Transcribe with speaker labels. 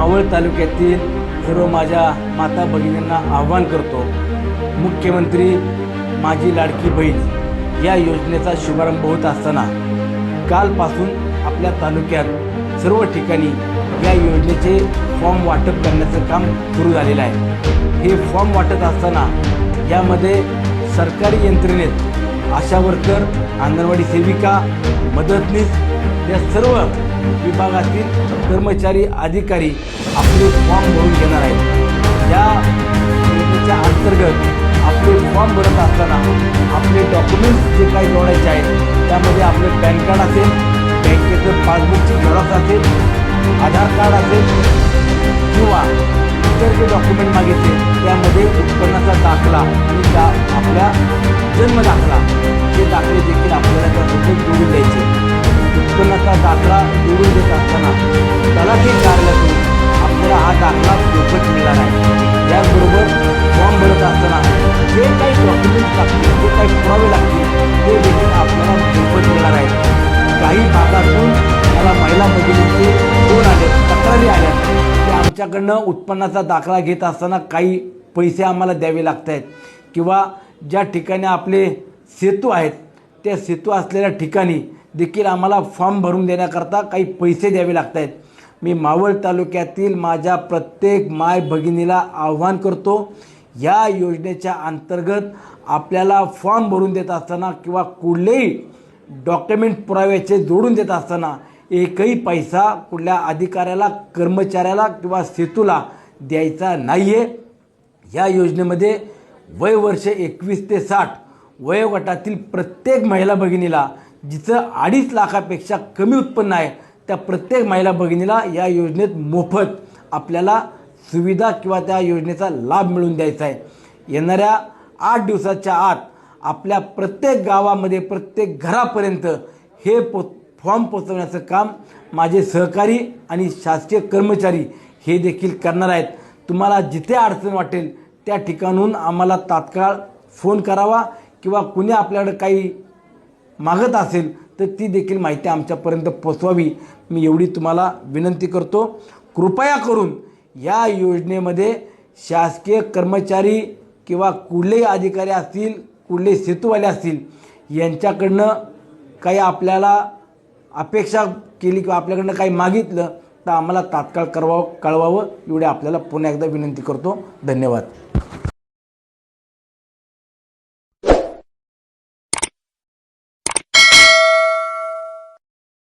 Speaker 1: मावळ तालुक्यातील सर्व माझ्या माता भगिनींना आव्हान करतो. मुख्यमंत्री माझी लाडकी बहीण या योजनेचा शुभारंभ होत असताना कालपासून आपल्या तालुक्यात सर्व ठिकाणी या योजनेचे फॉर्म वाटप करण्याचं काम सुरू झालेलं आहे. हे फॉर्म वाटत असताना यामध्ये सरकारी यंत्रणेत आशा वर्कर अंगणवाडी सेविका मदतनीस या सर्व विभागातील कर्मचारी अधिकारी आपले फॉर्म भरून घेणार आहेत. या योजनेच्या अंतर्गत आपले फॉर्म भरत असताना आपले डॉक्युमेंट्स जे काही जोडायचे आहेत त्यामध्ये आपलं पॅन कार्ड असेल बँकेचं पासबुकची झेरॉक्स असेल आधार कार्ड असेल किंवा इतर जे डॉक्युमेंट मागितले त्यामध्ये उत्पन्नाचा दाखला आणि त्या आपल्या जन्म दाखला हे दाखले देखील आपल्याला त्या आल्या. की आमच्याकडनं उत्पन्नाचा दाखला घेत असताना काही पैसे आम्हाला द्यावे लागत आहेत किंवा ज्या ठिकाणी आपले सेतू आहेत त्या सेतू असलेल्या ठिकाणी देखील आम्हाला फॉर्म भरून देण्याकरता काही पैसे द्यावे लागत आहेत मी मावळ तालुक्यातील माझ्या प्रत्येक माय भगिनीला आव्हान करतो या योजनेच्या अंतर्गत आपल्याला फॉर्म भरून देत असताना किंवा कुठलेही डॉक्युमेंट पुराव्याचे जोडून देत असताना एकही पैसा कुठल्या अधिकाऱ्याला कर्मचाऱ्याला किंवा सेतूला द्यायचा नाही आहे या योजनेमध्ये वय वर्ष एकवीस ते साठ वयोगटातील प्रत्येक महिला भगिनीला जिचं अडीच लाखापेक्षा कमी उत्पन्न आहे त्या प्रत्येक महिला भगिनीला या योजनेत मोफत आपल्याला सुविधा किंवा त्या योजनेचा लाभ मिळवून द्यायचा आहे. येणाऱ्या आठ दिवसाच्या आत आपल्या प्रत्येक गावामध्ये प्रत्येक घरापर्यंत हे पो फॉर्म पोचवण्याचं काम माझे सहकारी आणि शासकीय कर्मचारी हे देखील करणार आहेत. तुम्हाला जिथे अडचण वाटेल त्या ठिकाणून आम्हाला तात्काळ फोन करावा किंवा कुणी आपल्याकडे काही मागत असेल तर ती देखील माहिती आमच्यापर्यंत पोचवावी मी एवढी तुम्हाला विनंती करतो. कृपया करून या योजनेमध्ये शासकीय कर्मचारी किंवा कुठलेही अधिकारी असतील कुठले सेतूवाले असतील यांच्याकडनं काही आपल्याला अपेक्षा केली किंवा आपल्याकडनं काही मागितलं तर आम्हाला तात्काळ करवावं कळवावं. एवढे आपल्याला पुन्हा एकदा विनंती करतो. धन्यवाद.